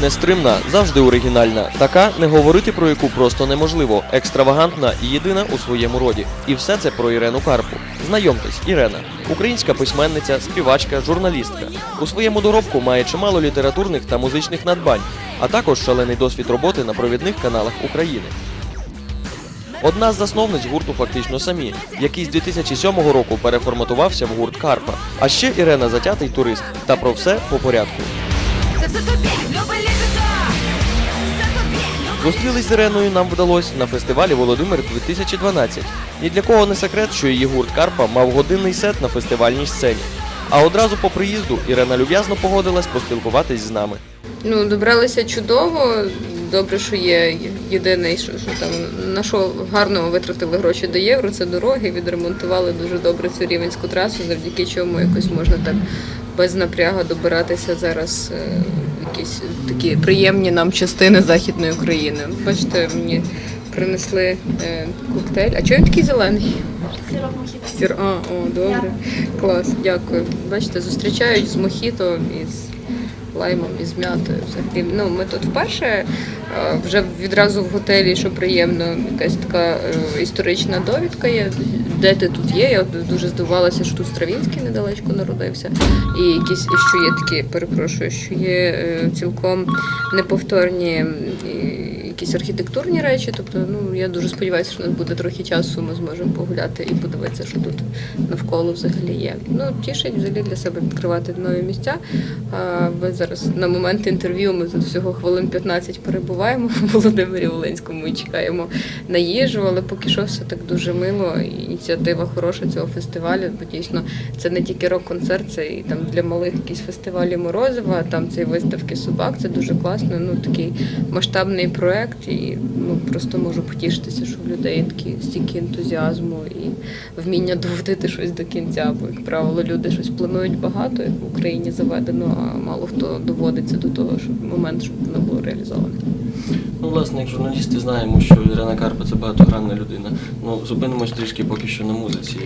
Нестримна, завжди оригінальна, така, не говорити про яку просто неможливо, екстравагантна і єдина у своєму роді. І все це про Ірену Карпу. Знайомтесь, Ірена, українська письменниця, співачка, журналістка. У своєму доробку має чимало літературних та музичних надбань, а також шалений досвід роботи на провідних каналах України. Одна з засновниць гурту фактично самі, який з 2007 року переформатувався в гурт Карпа. А ще Ірена затятий турист. Та про все по порядку. Це все тобі, Зустрілись з Іреною нам вдалося на фестивалі Володимир 2012. Ні для кого не секрет, що її гурт Карпа мав годинний сет на фестивальній сцені. А одразу по приїзду Ірена люб'язно погодилась поспілкуватись з нами. Ну, добралися чудово. Добре, що є єдиний, що, що там на що гарно витратили гроші до євро, це дороги, відремонтували дуже добре цю рівенську трасу, завдяки чому якось можна так без напрягу добиратися зараз е, в якісь такі приємні нам частини Західної України. Бачите, мені принесли е, коктейль. А чого він такий зелений? Сир, а, о, добре. Клас, дякую. Бачите, зустрічають з мохіто і з лаймом і з м'ятою. Взагалі. Ну, ми тут вперше е, вже відразу в готелі, що приємно, якась така е, історична довідка є. Де ти тут є? Я дуже здивувалася, що тут Стравінський недалечко народився. І якісь що є такі, перепрошую, що є е, цілком неповторні якісь архітектурні речі. Тобто, ну я дуже сподіваюся, що у нас буде трохи часу, ми зможемо погуляти і подивитися, що тут навколо взагалі є. Ну, тішить взагалі для себе відкривати нові місця. Ви зараз на момент інтерв'ю ми тут всього хвилин 15 перебуваємо в Володимирі Волинському і чекаємо на їжу, але поки що все так дуже мило. Ініціатива хороша цього фестивалю, бо дійсно це не тільки рок-концерт, це і там для малих якісь фестивалі Морозова, там це виставки собак. Це дуже класно. Ну такий масштабний проект, і ну просто можу потішитися, що в людей такі стільки ентузіазму і вміння доводити щось до кінця. Бо, як правило, люди щось планують багато, як в Україні заведено, а мало хто доводиться до того, щоб момент, щоб воно було реалізовано. Ну, власне, як журналісти знаємо, що Ірена Карпа це багатогранна людина. Ну, зупинимось трішки поки що на музиці.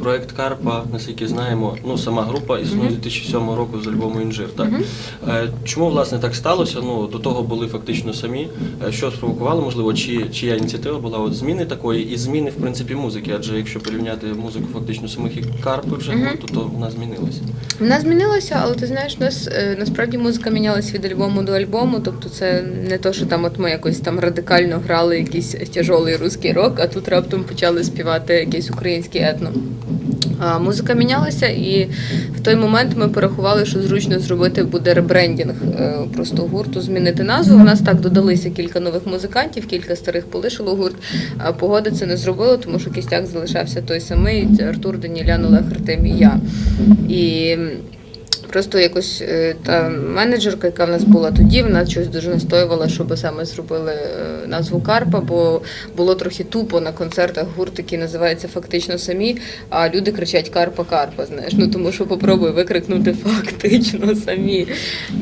Проект Карпа, наскільки знаємо, ну сама група існує з 2007 року з альбому Інжир. Так Е, чому власне так сталося? Ну до того були фактично самі. Е, Що спровокувало, можливо, чи чия ініціатива була от зміни такої і зміни в принципі музики? Адже якщо порівняти музику фактично самих і Карпи вже гурту, то вона змінилася. Вона змінилася, але ти знаєш, у нас е, насправді музика мінялась від альбому до альбому. Тобто, це не то, що там от ми якось там радикально грали якийсь тяжолий русський рок, а тут раптом почали співати якийсь український етно. Музика мінялася, і в той момент ми порахували, що зручно зробити буде ребрендінг е, просто гурту, змінити назву. У нас так додалися кілька нових музикантів, кілька старих полишило гурт. А погода це не зробила, тому що кістяк залишався той самий Артур Данілян, Олег Артем і я. І Просто якось е, та менеджерка, яка в нас була тоді, вона щось дуже настоювала, щоб саме зробили е, назву Карпа, бо було трохи тупо на концертах гурт, який називається фактично самі, а люди кричать Карпа, Карпа. Знаєш, ну тому що попробуй викрикнути фактично самі.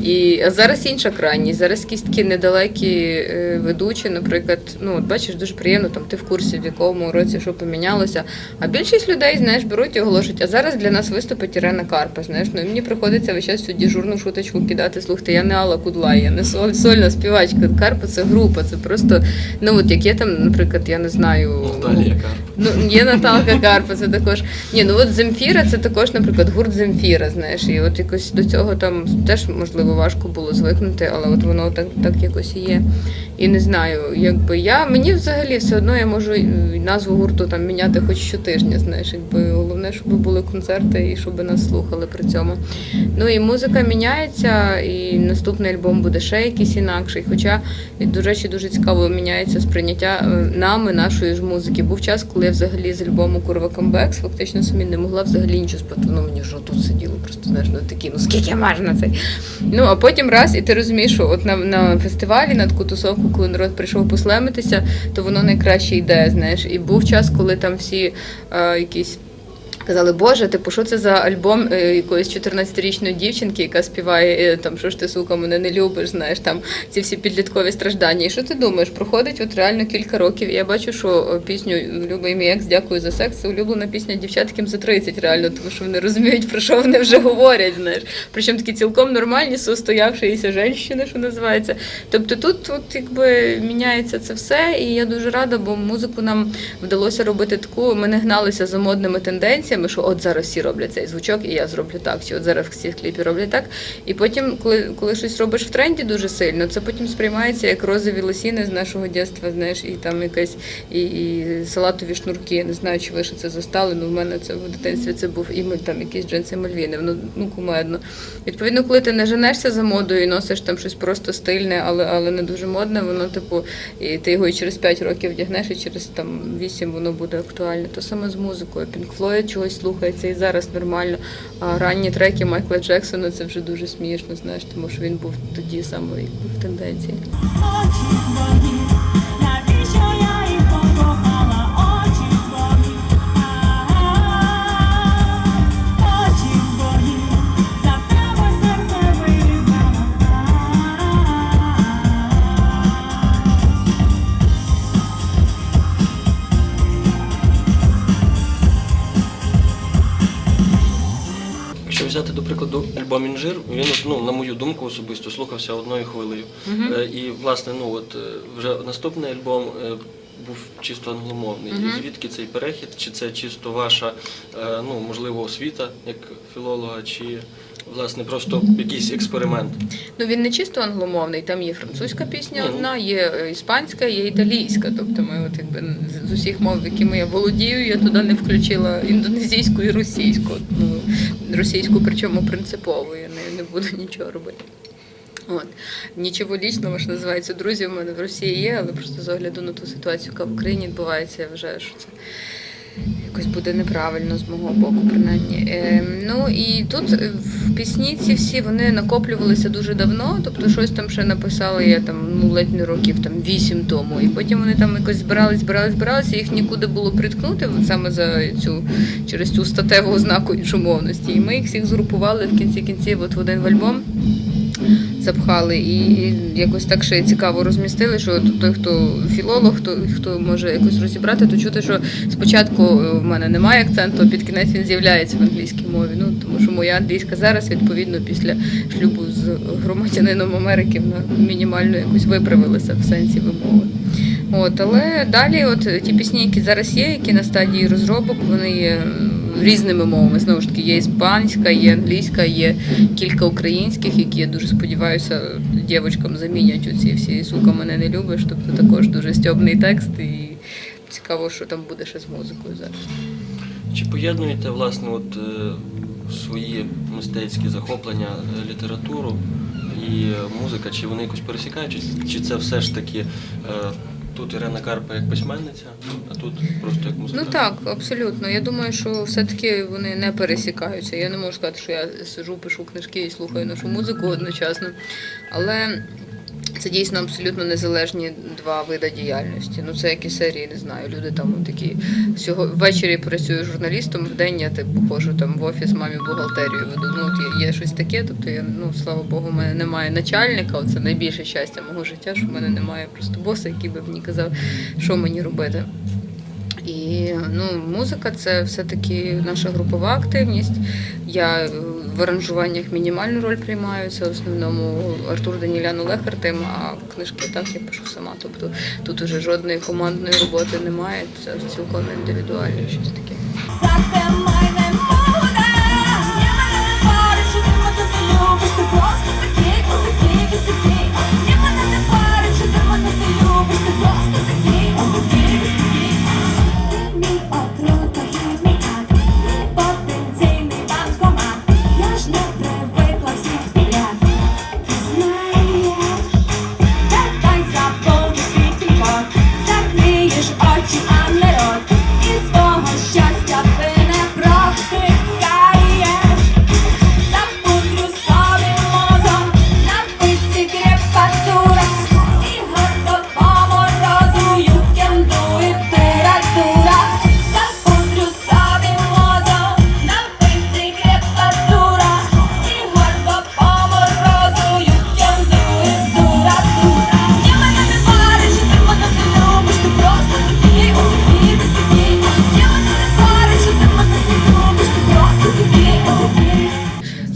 І а зараз інша крайність. Зараз якісь такі недалекі е, ведучі, наприклад, ну от бачиш, дуже приємно, там ти в курсі, в якому році що помінялося. А більшість людей, знаєш, беруть і оголошують, а зараз для нас виступить Ірена Карпа. Знаєш, ну і мені приходиться весь час цю дежурну шуточку кидати. Слухайте, я не Алла Кудлай, я не соль, сольна співачка. Карпа це група, це просто, ну от як є там, наприклад, я не знаю. Наталія Карпа. Ну, є Наталка Карпа, це також. Ні, ну от Земфіра, це також, наприклад, гурт Земфіра, знаєш, і от якось до цього там теж можливо важко було звикнути, але от воно так, так якось і є. І не знаю, якби я мені взагалі все одно я можу назву гурту там міняти хоч щотижня, знаєш, якби головне, щоб були концерти і щоб нас слухали при цьому. Ну і музика міняється, і наступний альбом буде ще якийсь інакший. Хоча, до речі, дуже цікаво міняється сприйняття е, нами, нашої ж музики. Був час, коли я взагалі з альбому Курва Камбекс фактично самі не могла взагалі нічого спати. Ну мені ж тут сиділо, просто знаєш, ну такі, ну скільки можна цей. Ну а потім раз, і ти розумієш, що от на, на фестивалі, на таку тусовку, коли народ прийшов послемитися, то воно найкраще йде, знаєш. І був час, коли там всі е, якісь Казали, Боже, типу, що це за альбом е, якоїсь 14-річної дівчинки, яка співає е, там, що ж ти сука, мене не любиш, знаєш, там ці всі підліткові страждання. І що ти думаєш? Проходить от реально кілька років. І я бачу, що е, пісню Любий мій екс, дякую за секс. Це улюблена пісня дівчат, яким за 30 реально, тому що вони розуміють, про що вони вже говорять. Знаєш, причому такі цілком нормальні, состоявшися жінки, що називається. Тобто тут, от якби міняється це все, і я дуже рада, бо музику нам вдалося робити таку. Ми не гналися за модними тенденціями, що от зараз всі роблять цей звучок, і я зроблю так, чи от зараз всі в кліпі роблять так. І потім, коли, коли щось робиш в тренді дуже сильно, це потім сприймається як розові лосіни з нашого дитинства, знаєш, і там якась і, і салатові шнурки. Не знаю, чи ви ще це застали. Ну в мене це в дитинстві це був і там якісь джинси Мальвіни. Ну, ну кумедно. Відповідно, коли ти не женешся за модою і носиш там щось просто стильне, але, але не дуже модне, воно типу, і ти його і через 5 років вдягнеш, і через там 8 воно буде актуальне. То саме з музикою. Pink Floyd чогось слухається і зараз нормально. А ранні треки Майкла Джексона це вже дуже смішно, знаєш, тому що він був тоді саме в тенденції. Взяти, до прикладу, альбом Інжир, він, ну, на мою думку, особисто слухався одною хвилею. Е, І, власне, ну, от, е, вже наступний альбом е, був чисто англомовний. І звідки цей перехід? Чи це чисто ваша, ну, можливо, освіта як філолога, чи, власне, просто якийсь експеримент? Ну він не чисто англомовний, там є французька пісня ну. одна, є е, іспанська, є італійська. Тобто ми от якби з- з усіх мов, якими я володію, я туди не включила індонезійську і російську. Ну російську, причому принципово, я не, не буду нічого робити. От нічого лічного, що називається друзі. в мене в Росії є, але просто з огляду на ту ситуацію, яка в Україні відбувається, я вважаю, що це якось буде неправильно з мого боку, принаймні. Е, ну і тут е, в пісні ці всі вони накоплювалися дуже давно, тобто щось там ще написала я там ну ледь не років там вісім тому. І потім вони там якось збирались, збирались, збиралися, їх нікуди було приткнути саме за цю через цю статеву ознаку іншомовності. І ми їх всіх згрупували в кінці кінців от в один в альбом запхали і якось так ще цікаво розмістили, що той, хто філолог, хто, хто може якось розібрати, то чути, що спочатку е, в мене немає акценту, а під кінець він з'являється в англійській мові. Ну тому що моя англійська зараз, відповідно, після шлюбу з громадянином Америки вона мінімально якось виправилася в сенсі вимови. От, але далі, от ті пісні, які зараз є, які на стадії розробок, вони є різними мовами. Знову ж таки, є іспанська, є англійська, є кілька українських, які я дуже сподіваюся, дівчатам замінять оці всі сука мене не любиш. Тобто також дуже стьобний текст і цікаво, що там буде ще з музикою зараз. Чи поєднуєте, власне, от, е, свої мистецькі захоплення, е, літературу і е, музика, чи вони якось пересікають, чи, це все ж таки тут Ірена Карпа як письменниця, а тут просто як Ну так, абсолютно. Я думаю, що все-таки вони не пересікаються. Я не можу сказати, що я сижу, пишу книжки і слухаю нашу музику одночасно. Але це дійсно абсолютно незалежні два види діяльності. Ну це як і серії, не знаю. Люди там такі всього ввечері працюю журналістом, вдень я типу ходжу там в офіс, мамі бухгалтерію веду. Ну от є, щось таке. Тобто я ну слава Богу, в мене немає начальника. Оце найбільше щастя мого життя, що в мене немає просто боса, який би мені казав, що мені робити. І ну, музика це все-таки наша групова активність. Я в аранжуваннях мінімальну роль приймаю. Це в основному Артур Данілян Олег Артем, а книжки так я пишу сама. Тобто тут уже жодної командної роботи немає. Це цілком індивідуальне щось таке.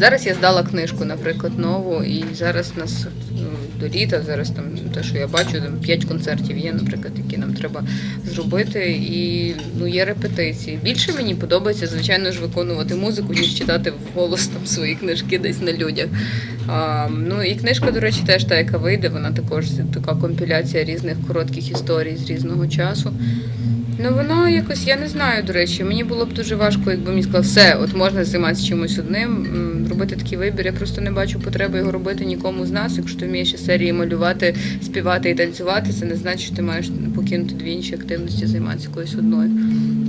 Зараз я здала книжку, наприклад, нову, і зараз нас ну, до літа, зараз там те, що я бачу, там 5 концертів є, наприклад, які нам треба зробити. І ну, є репетиції. Більше мені подобається, звичайно ж, виконувати музику, ніж читати вголос там свої книжки десь на людях. А, ну і книжка, до речі, теж та, яка вийде, вона також така компіляція різних коротких історій з різного часу. Ну воно якось, я не знаю, до речі, мені було б дуже важко, якби мені сказали, все, от можна займатися чимось одним, робити такий вибір. Я просто не бачу потреби його робити нікому з нас. Якщо ти вмієш із серії малювати, співати і танцювати, це не значить, що ти маєш покинути дві інші активності, займатися якоюсь одною.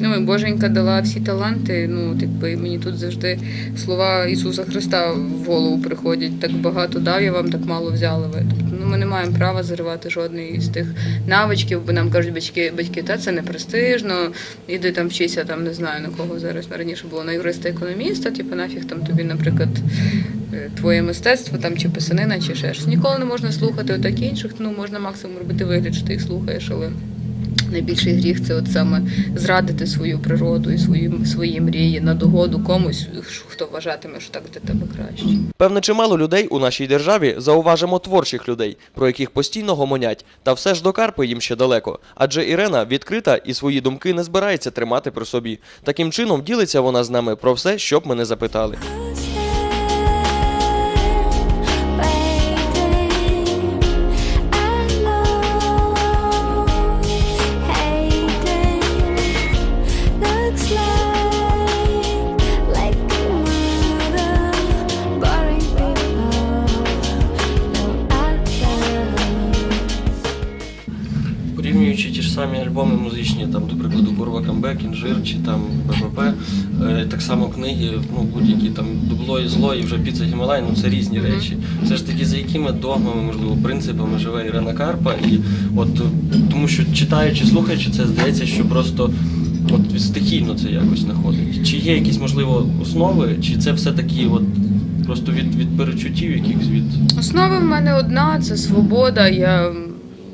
Ну і Боженька дала всі таланти. Ну, якби мені тут завжди слова Ісуса Христа в голову приходять. Так багато дав я вам, так мало взяли ви. Ми не маємо права заривати жодний з тих навичків, бо нам кажуть батьки, батьки, та це не престижно, іди там вчися, там не знаю на кого зараз раніше було на юриста економіста, типу нафіг там тобі, наприклад, е, твоє мистецтво там чи писанина, чи ще щось. Ніколи не можна слухати отак інших, ну можна максимум робити вигляд, що ти їх слухаєш, але. Найбільший гріх це от саме зрадити свою природу і свої, свої мрії на догоду комусь, хто вважатиме, що так для тебе краще. Певне, чимало людей у нашій державі зауважимо творчих людей, про яких постійно гомонять, та все ж до Карпи їм ще далеко. Адже Ірена відкрита і свої думки не збирається тримати при собі. Таким чином ділиться вона з нами про все, що б ми не запитали. Порівнюючи ті ж самі альбоми музичні, там, до прикладу, Курва Камбек, Інжир чи там БПП, е, так само книги, ну будь-які там дубло і зло, і вже піца Гімалай, ну це різні речі. Все ж таки, за якими догмами, можливо, принципами живе Ірина Карпа. І от е, тому що читаючи, слухаючи це, здається, що просто от стихійно це якось знаходить. Чи є якісь можливо основи, чи це все таки от просто від, від перечуттів якихось від. Основа в мене одна це свобода. Я,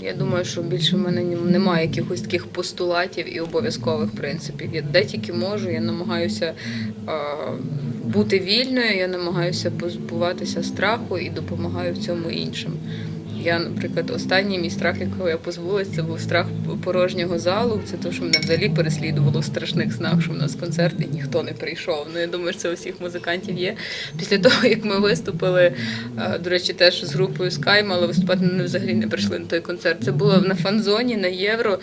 я думаю, що більше в мене немає якихось таких постулатів і обов'язкових принципів. Я де тільки можу, я намагаюся бути вільною, я намагаюся позбуватися страху і допомагаю в цьому іншим. Я, наприклад, останній мій страх, якого я позбулася, це був страх порожнього залу. Це те, що мене взагалі переслідувало в страшних снах, що в нас концерт і ніхто не прийшов. Ну я думаю, що це у всіх музикантів є. Після того, як ми виступили, е, до речі, теж з групою Sky, але виступати вони взагалі не прийшли на той концерт. Це було на фан-зоні, на євро.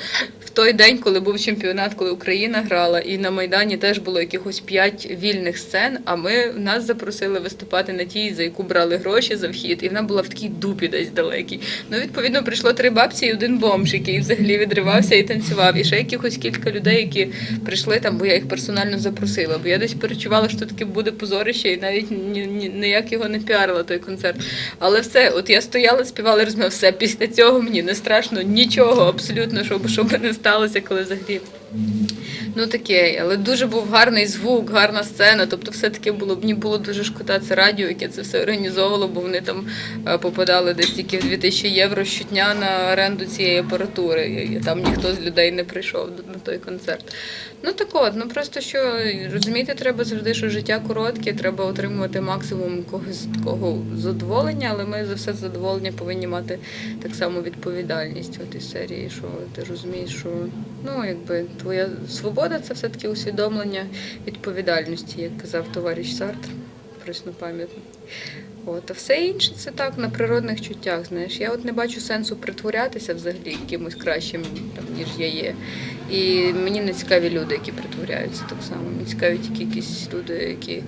В той день, коли був чемпіонат, коли Україна грала, і на Майдані теж було якихось п'ять вільних сцен. А ми нас запросили виступати на тій, за яку брали гроші за вхід, і вона була в такій дупі десь далекій. Ну, відповідно, прийшло три бабці і один бомж, який взагалі відривався і танцював. І ще якихось кілька людей, які прийшли там, бо я їх персонально запросила. Бо я десь перечувала, що таке буде позорище, і навіть ні, ні, ніяк його не піарила той концерт. Але все, от я стояла, співала, розмовляла, все. Після цього мені не страшно нічого, абсолютно, щоб, щоб не сталося, коли взагалі. Ну таке, але дуже був гарний звук, гарна сцена. Тобто, все таки було мені було дуже шкода це радіо, яке це все організовувало, бо вони там е, попадали десь тільки в 2000 євро щодня на оренду цієї апаратури. І, там ніхто з людей не прийшов на той концерт. Ну так от, ну просто що розуміти треба завжди, що життя коротке, треба отримувати максимум якогось такого задоволення, але ми за все задоволення повинні мати так само відповідальність в цій серії, що ти розумієш, що ну якби твоя свобода це все-таки усвідомлення відповідальності, як казав товариш Сартр, пам'ятно. От, а все інше це так на природних чуттях. Знаєш, я от не бачу сенсу притворятися взагалі якимось кращим, там, ніж я є. І мені не цікаві люди, які притворяються так само. Мені цікаві тільки якісь люди, які,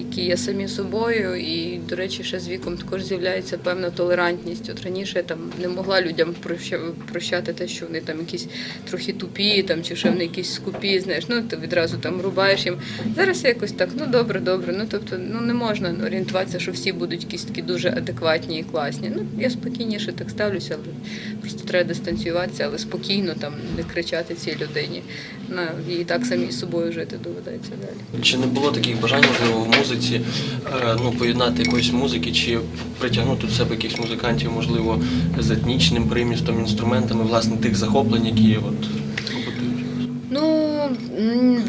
які є самі собою. І, до речі, ще з віком також з'являється певна толерантність. От раніше я там не могла людям проща- прощати те, що вони там якісь трохи тупі, там чи що вони якісь скупі, знаєш, ну ти відразу там рубаєш їм. Зараз якось так, ну добре, добре. Ну тобто, ну не можна орієнтуватися, що всі будуть якісь такі дуже адекватні і класні. Ну я спокійніше так ставлюся, але просто треба дистанціюватися, але спокійно там не кричати цій людині. На їй так самі з собою жити доведеться далі. Чи не було таких бажань, можливо, в музиці е, ну, поєднати якоїсь музики, чи притягнути до себе якихось музикантів, можливо, з етнічним примістом, інструментами, власне, тих захоплень, які от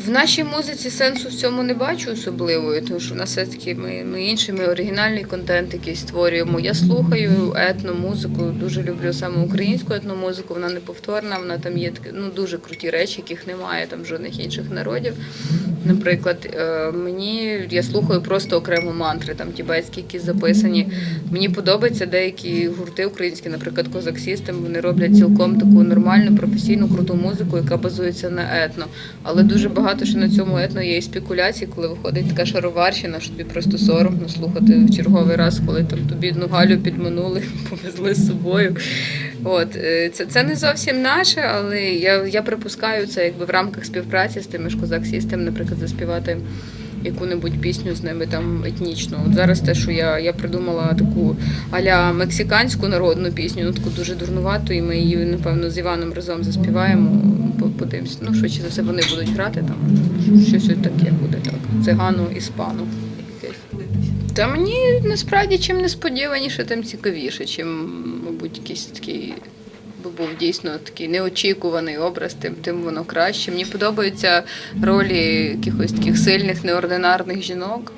В нашій музиці сенсу в цьому не бачу особливої, тому що в нас все-таки ми, ми інші, ми оригінальний контент якийсь створюємо. Я слухаю етномузику, дуже люблю саме українську етномузику, вона неповторна, вона там є ну, дуже круті речі, яких немає там жодних інших народів. Наприклад, е, мені я слухаю просто окремо мантри, там тібетські, які записані. Мені подобаються деякі гурти українські, наприклад, Козак Сістем, вони роблять цілком таку нормальну, професійну, круту музику, яка базується на етно. Але дуже багато що на цьому етно є і спекуляцій, коли виходить така шароварщина, що тобі просто соромно слухати в черговий раз, коли там тобі одну галю підминули, повезли з собою. От е, це, це не зовсім наше, але я, я припускаю це якби в рамках співпраці з тими ж козак Сістем, наприклад, заспівати яку-небудь пісню з ними там етнічну. От зараз те, що я, я придумала таку аля мексиканську народну пісню, ну таку дуже дурнувату, і ми її, напевно, з Іваном разом заспіваємо. Подивимось. Ну, швидше за все, вони будуть грати там. Щось таке буде так. Цигану іспану. Та мені насправді чим несподіваніше, тим цікавіше, чим, мабуть, якийсь такий бо був дійсно такий неочікуваний образ, тим, тим воно краще. Мені подобаються ролі якихось таких сильних, неординарних жінок.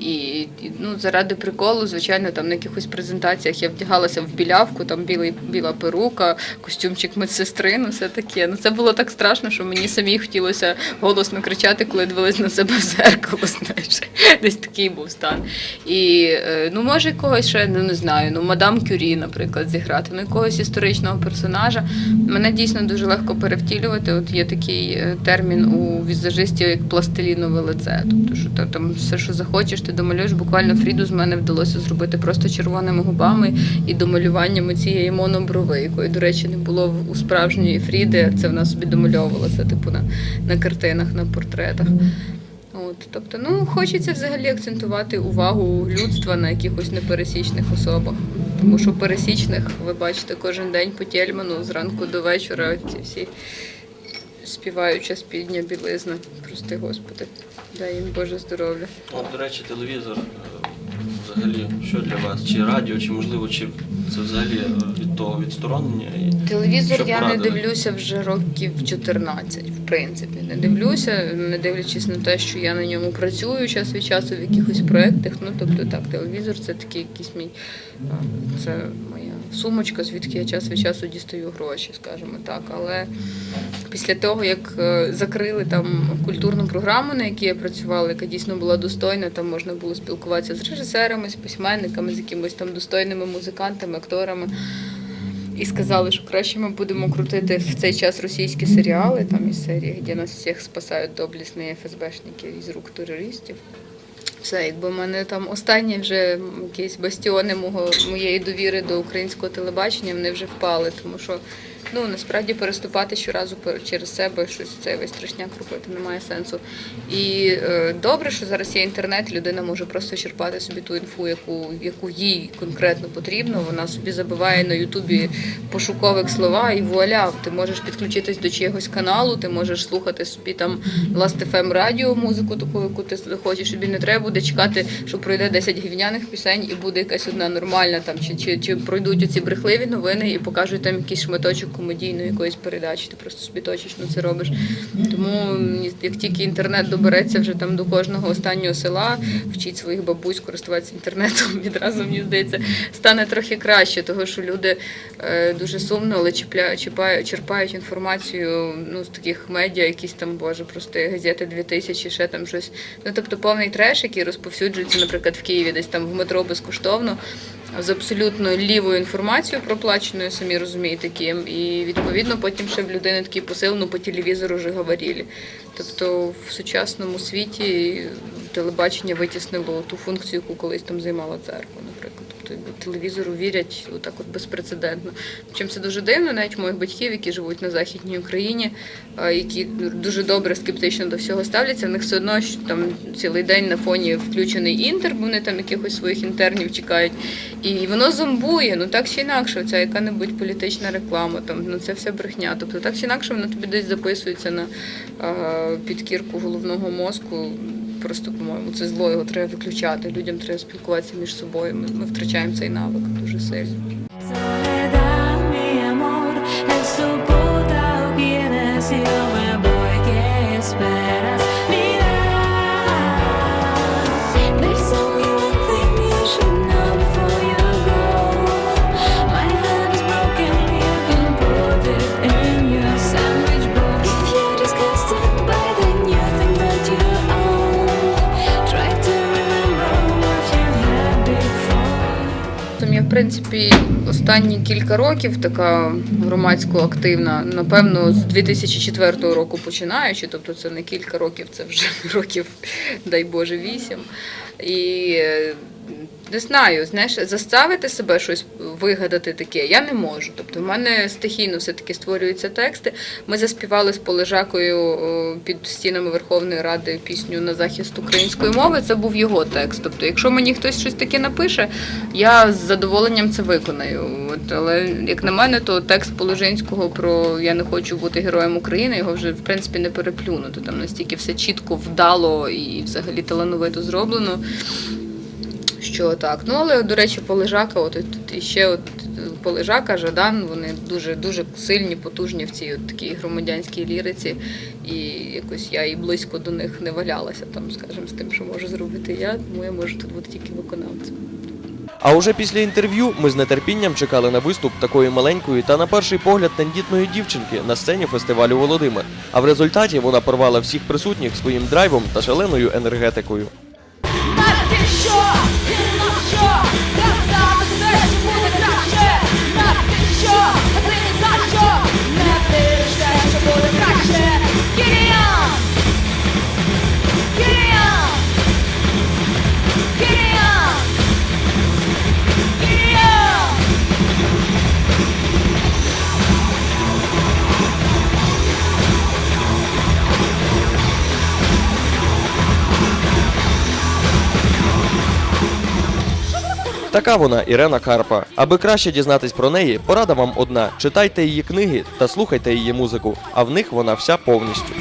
І, ну, заради приколу, звичайно, там на якихось презентаціях я вдягалася в білявку, там білий, біла перука, костюмчик медсестри, ну все таке. Ну це було так страшно, що мені самі хотілося голосно кричати, коли дивилась на себе в зеркало. Знаєш, десь такий був стан. І е, ну, може, когось ще ну, не знаю, ну мадам Кюрі, наприклад, зіграти, ну якогось історичного персонажа. Мене дійсно дуже легко перевтілювати. От є такий е, термін у візажистів, як пластилінове лице. Тобто, що та- там все, що захочеш, ти домалюєш. Буквально Фріду з мене вдалося зробити просто червоними губами і домалюванням цієї моноброви, якої, до речі, не було у справжньої Фріди. Це вона собі домальовувала це, типу, на, на картинах, на портретах. От, тобто, ну хочеться взагалі акцентувати увагу людства на якихось непересічних особах. Тому що пересічних, ви бачите, кожен день по Тельману зранку до вечора ці всі співаюча спідня білизна. Прости Господи, дай їм Боже здоров'я. От, до речі, телевізор е, взагалі, що для вас? Чи радіо, чи можливо, чи це взагалі е, від того відсторонення? І Телевізор Що я не дивлюся вже років 14, в принципі. Не дивлюся, не дивлячись на те, що я на ньому працюю час від часу в якихось проєктах. Ну тобто так, телевізор це такий якийсь мій це моя сумочка, звідки я час від часу дістаю гроші, скажімо так. Але після того, як е, закрили там культурну програму, на якій я працювала, яка дійсно була достойна, там можна було спілкуватися з режисерами, з письменниками, з якимись там достойними музикантами, акторами. І сказали, що краще ми будемо крутити в цей час російські серіали, там із серії, де нас всіх спасають доблісні ФСБшники із рук терористів. Все, якби в мене там останні вже якісь бастіони мого, моєї довіри до українського телебачення, вони вже впали, тому що ну насправді переступати щоразу через себе щось цей весь страшняк робити немає сенсу. І е, добре, що зараз є інтернет, людина може просто черпати собі ту інфу, яку, яку їй конкретно потрібно. Вона собі забиває на Ютубі пошукових слова, і вуаля, ти можеш підключитись до чогось каналу, ти можеш слухати собі там Last FM радіо, музику таку, яку ти хочеш. Тобі не треба буде чекати, що пройде 10 гівняних пісень і буде якась одна нормальна там, чи, чи, чи пройдуть оці брехливі новини і покажуть там якийсь шматочок комедійної якоїсь передачі. Ти просто собі точечно це робиш. Тому як тільки інтернет добереться вже там до кожного останнього села, вчить своїх бабусь користуватися інтернетом, відразу мені здається, стане трохи краще, того що люди е, дуже сумно, але чіпля, чіпають, черпають інформацію ну, з таких медіа, якісь там, боже, просто газети 2000, ще там щось. Ну тобто повний треш, який розповсюджується, наприклад, в Києві, десь там в метро безкоштовно. З абсолютно лівою інформацією проплаченою, самі розумієте, ким. І відповідно потім ще в людини такий посил, ну по телевізору вже говорили. Тобто в сучасному світі телебачення витіснило ту функцію, яку колись там займала церква, телевізору вірять отак от безпрецедентно. Чим це дуже дивно, навіть моїх батьків, які живуть на Західній Україні, які дуже добре скептично до всього ставляться, в них все одно там цілий день на фоні включений інтер, бо вони там якихось своїх інтернів чекають. І воно зомбує, ну так чи інакше, ця яка-небудь політична реклама, там ну це все брехня. Тобто так чи інакше воно тобі десь записується на підкірку головного мозку. Просто, по-моєму, це зло його треба виключати. Людям треба спілкуватися між собою. Ми, ми втрачаємо цей навик дуже сильно. Soledad, mi amor, принципі, останні кілька років така громадсько активна, напевно, з 2004 року починаючи, тобто це не кілька років, це вже років, дай Боже, вісім. І е, не знаю, знаєш, заставити себе щось вигадати таке, я не можу. Тобто, в мене стихійно все-таки створюються тексти. Ми заспівали з Полежакою під стінами Верховної Ради пісню на захист української мови. Це був його текст. Тобто, якщо мені хтось щось таке напише, я з задоволенням це виконаю. От, але як на мене, то текст Положинського про я не хочу бути героєм України, його вже в принципі не переплюнути. Там настільки все чітко, вдало і взагалі талановито зроблено. Що так. Ну але до речі, Полежака, от тут іще от Полежака, Жадан, вони дуже дуже сильні, потужні в цій от такій громадянській ліриці. І якось я і близько до них не валялася там, скажімо, з тим, що можу зробити я, тому я можу тут бути тільки виконавцем. А уже після інтерв'ю ми з нетерпінням чекали на виступ такої маленької та на перший погляд тендітної дівчинки на сцені фестивалю Володимир. А в результаті вона порвала всіх присутніх своїм драйвом та шаленою енергетикою. Така вона Ірена Карпа. Аби краще дізнатись про неї, порада вам одна: читайте її книги та слухайте її музику, а в них вона вся повністю.